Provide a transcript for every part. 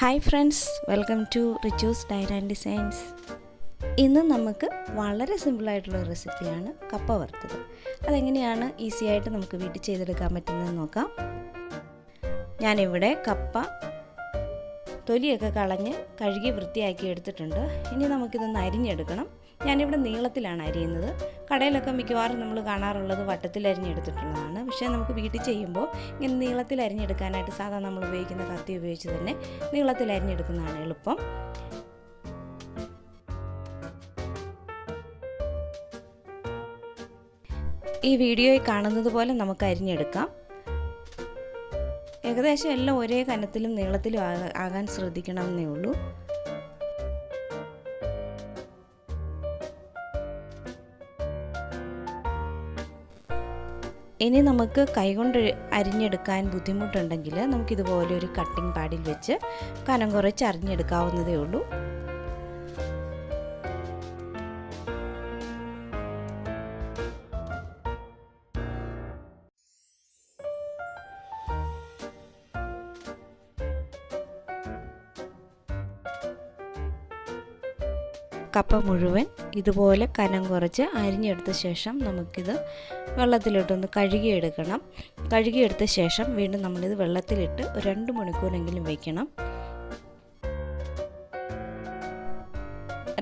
Hi friends welcome to Richu's dyer and designs ഇന്ന് നമുക്ക് വളരെ സിമ്പിളായിട്ടുള്ള റെസിപ്പിയാണ് കപ്പ വറുത്തത്. അതെങ്ങനെയാണ് ഈസി ആയിട്ട് നമുക്ക് വീട്ടിൽ ചെയ്തെടുക്കാൻ പറ്റുന്നതെന്ന് നോക്കാം. ഞാനിവിടെ കപ്പ തൊലിയൊക്കെ കളഞ്ഞ് കഴുകി വൃത്തിയാക്കി എടുത്തിട്ടുണ്ട്. ഇനി നമുക്കിതൊന്ന് അരിഞ്ഞെടുക്കണം. ഞാനിവിടെ നീളത്തിലാണ് അരിയുന്നത്. കടയിലൊക്കെ മിക്കവാറും നമ്മൾ കാണാറുള്ളത് വട്ടത്തിൽ അരിഞ്ഞെടുത്തിട്ടുള്ളതാണ്. പക്ഷേ നമുക്ക് വീട്ടിൽ ചെയ്യുമ്പോൾ ഇങ്ങനെ നീളത്തിൽ അരിഞ്ഞെടുക്കാനായിട്ട് സാധാരണ നമ്മൾ ഉപയോഗിക്കുന്ന കത്തി ഉപയോഗിച്ച് തന്നെ നീളത്തിൽ അരിഞ്ഞെടുക്കുന്നതാണ് എളുപ്പം. ഈ വീഡിയോയിൽ കാണുന്നത് പോലെ നമുക്ക് അരിഞ്ഞെടുക്കാം. ഏകദേശം എല്ലാം ഒരേ കനത്തിലും നീളത്തിലും ആകാൻ ശ്രദ്ധിക്കണം എന്നേ ഉള്ളൂ. ഇനി നമുക്ക് കൈകൊണ്ട് അരിഞ്ഞെടുക്കാൻ ബുദ്ധിമുട്ടുണ്ടെങ്കിൽ നമുക്കിതുപോലെ ഒരു കട്ടിംഗ് പാഡിൽ വെച്ച് കനം കുറച്ച് അരിഞ്ഞെടുക്കാവുന്നതേ ഉള്ളൂ. കപ്പ മുഴുവൻ ഇതുപോലെ കനം കുറച്ച് അരിഞ്ഞെടുത്ത ശേഷം നമുക്കിത് വെള്ളത്തിലിട്ടൊന്ന് കഴുകിയെടുക്കണം. കഴുകിയെടുത്ത ശേഷം വീണ്ടും നമ്മളിത് വെള്ളത്തിലിട്ട് ഒരു രണ്ട് മണിക്കൂറെങ്കിലും വയ്ക്കണം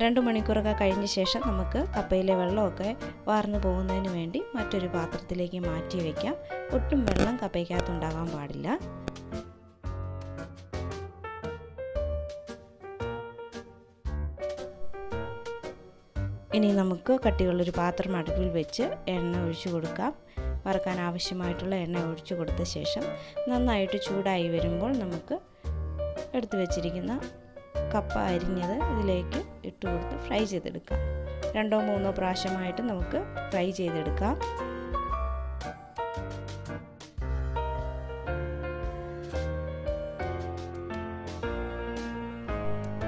രണ്ട് മണിക്കൂറൊക്കെ കഴിഞ്ഞ ശേഷം നമുക്ക് കപ്പയിലെ വെള്ളമൊക്കെ വാർന്നു പോകുന്നതിന് വേണ്ടി മറ്റൊരു പാത്രത്തിലേക്ക് മാറ്റി വയ്ക്കാം ഒട്ടും വെള്ളം കപ്പയ്ക്കകത്തുണ്ടാകാൻ പാടില്ല. ഇനി നമുക്ക് കട്ടിയുള്ളൊരു പാത്രം അടുപ്പിൽ വെച്ച് എണ്ണ ഒഴിച്ചു കൊടുക്കാം. വറക്കാൻ ആവശ്യമായിട്ടുള്ള എണ്ണ ഒഴിച്ചു കൊടുത്ത ശേഷം നന്നായിട്ട് ചൂടായി വരുമ്പോൾ നമുക്ക് എടുത്തു വെച്ചിരിക്കുന്ന കപ്പ അരിഞ്ഞത് ഇതിലേക്ക് ഇട്ട് കൊടുത്ത് ഫ്രൈ ചെയ്തെടുക്കാം. രണ്ടോ മൂന്നോ പ്രാവശ്യമായിട്ട് നമുക്ക് ഫ്രൈ ചെയ്തെടുക്കാം.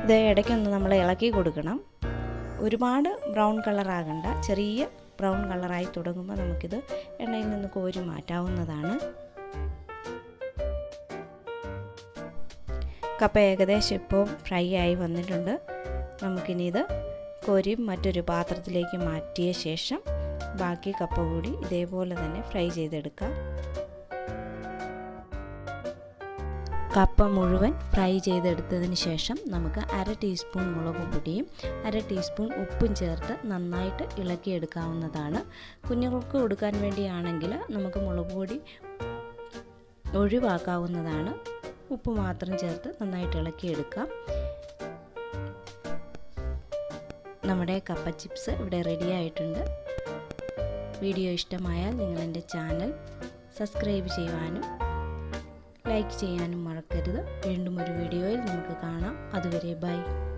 ഇത് ഇടയ്ക്കൊന്ന് നമ്മൾ ഇളക്കി കൊടുക്കണം. ഒരുപാട് ബ്രൗൺ കളറാകണ്ട ചെറിയ ബ്രൗൺ കളറായി തുടങ്ങുമ്പോൾ നമുക്കിത് എണ്ണയിൽ നിന്ന് കോരി മാറ്റാവുന്നതാണ്. കപ്പ ഏകദേശം ഇപ്പോൾ ഫ്രൈ ആയി വന്നിട്ടുണ്ട്. നമുക്കിനി ഇത് കോരി മറ്റൊരു പാത്രത്തിലേക്ക് മാറ്റിയ ശേഷം ബാക്കി കപ്പ കൂടി ഇതേപോലെ തന്നെ ഫ്രൈ ചെയ്തെടുക്കാം. കപ്പ മുഴുവൻ ഫ്രൈ ചെയ്തെടുത്തതിന് ശേഷം നമുക്ക് അര ടീസ്പൂൺ മുളക് പൊടിയും അര ടീസ്പൂൺ ഉപ്പും ചേർത്ത് നന്നായിട്ട് ഇളക്കിയെടുക്കാവുന്നതാണ്. കുഞ്ഞുങ്ങൾക്ക് കൊടുക്കാൻ വേണ്ടിയാണെങ്കിൽ നമുക്ക് മുളക് പൊടി ഒഴിവാക്കാവുന്നതാണ്. ഉപ്പ് മാത്രം ചേർത്ത് നന്നായിട്ട് ഇളക്കിയെടുക്കാം. നമ്മുടെ കപ്പ ചിപ്സ് ഇവിടെ റെഡി ആയിട്ടുണ്ട്. വീഡിയോ ഇഷ്ടമായാൽ നിങ്ങളെന്റെ ചാനൽ സബ്സ്ക്രൈബ് ചെയ്യുവാനും ലൈക്ക് ചെയ്യാനും മറക്കരുത്. വീണ്ടും ഒരു വീഡിയോയിൽ നമുക്ക് കാണാം. അതുവരെ ബൈ.